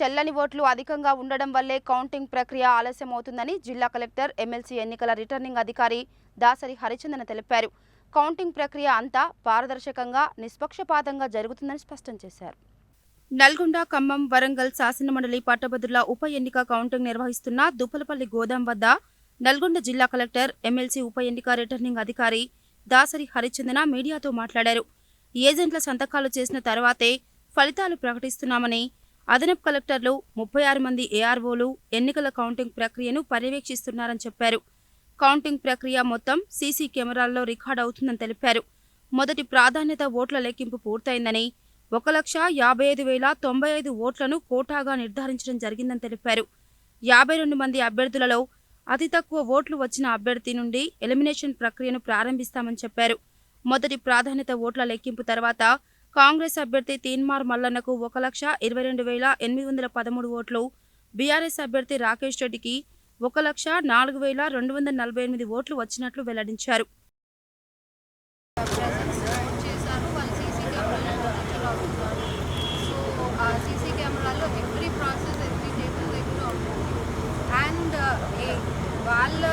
చెల్లని ఓట్లు అధికంగా ఉండడం వల్లే కౌంటింగ్ ప్రక్రియ ఆలస్యమవుతుందని జిల్లా కలెక్టర్ ఎమ్మెల్సీ ఎన్నికల రిటర్నింగ్ అధికారి దాసరి హరిచందన తెలిపారు. కౌంటింగ్ ప్రక్రియ అంతా పారదర్శకంగా నిష్పక్షపాతంగా జరుగుతుందని స్పష్టం చేశారు. నల్గొండ ఖమ్మం వరంగల్ శాసనమండలి పట్టభద్రుల ఉప ఎన్నిక కౌంటింగ్ నిర్వహిస్తున్న దుప్పలపల్లి గోదాం వద్ద నల్గొండ జిల్లా కలెక్టర్ ఎమ్మెల్సీ ఉప ఎన్నిక రిటర్నింగ్ అధికారి దాసరి హరిచందన మీడియాతో మాట్లాడారు. ఏజెంట్ల సంతకాలు చేసిన తర్వాతే ఫలితాలు ప్రకటిస్తున్నామని అదనపు కలెక్టర్లు ముప్పై ఆరు మంది ఏఆర్ఓలు ఎన్నికల కౌంటింగ్ ప్రక్రియను పర్యవేక్షిస్తున్నారని చెప్పారు. కౌంటింగ్ ప్రక్రియ మొత్తం సీసీ కెమెరాల్లో రికార్డ్ అవుతుందని తెలిపారు. మొదటి ప్రాధాన్యత ఓట్ల లెక్కింపు పూర్తయిందని ఒక లక్ష యాభై ఐదు వేల తొంభై ఐదు ఓట్లను కోటాగా నిర్ధారించడం జరిగిందని తెలిపారు. యాభై రెండు మంది అభ్యర్థులలో అతి తక్కువ ఓట్లు వచ్చిన అభ్యర్థి నుండి ఎలిమినేషన్ ప్రక్రియను ప్రారంభిస్తామని చెప్పారు. మొదటి ప్రాధాన్యత ఓట్ల లెక్కింపు తర్వాత కాంగ్రెస్ అభ్యర్థి తీన్మార్ మల్లన్నకు ఒక లక్ష ఇరవై రెండు వేల ఎనిమిది వందల పదమూడు ఓట్లు. బీఆర్ఎస్ అభ్యర్థి రాకేష్ రెడ్డికి ఒక లక్ష నాలుగు వేల రెండు వందల నలభై ఎనిమిది ఓట్లు వచ్చినట్లు వెల్లడించారు. చేశారు. వాళ్ళు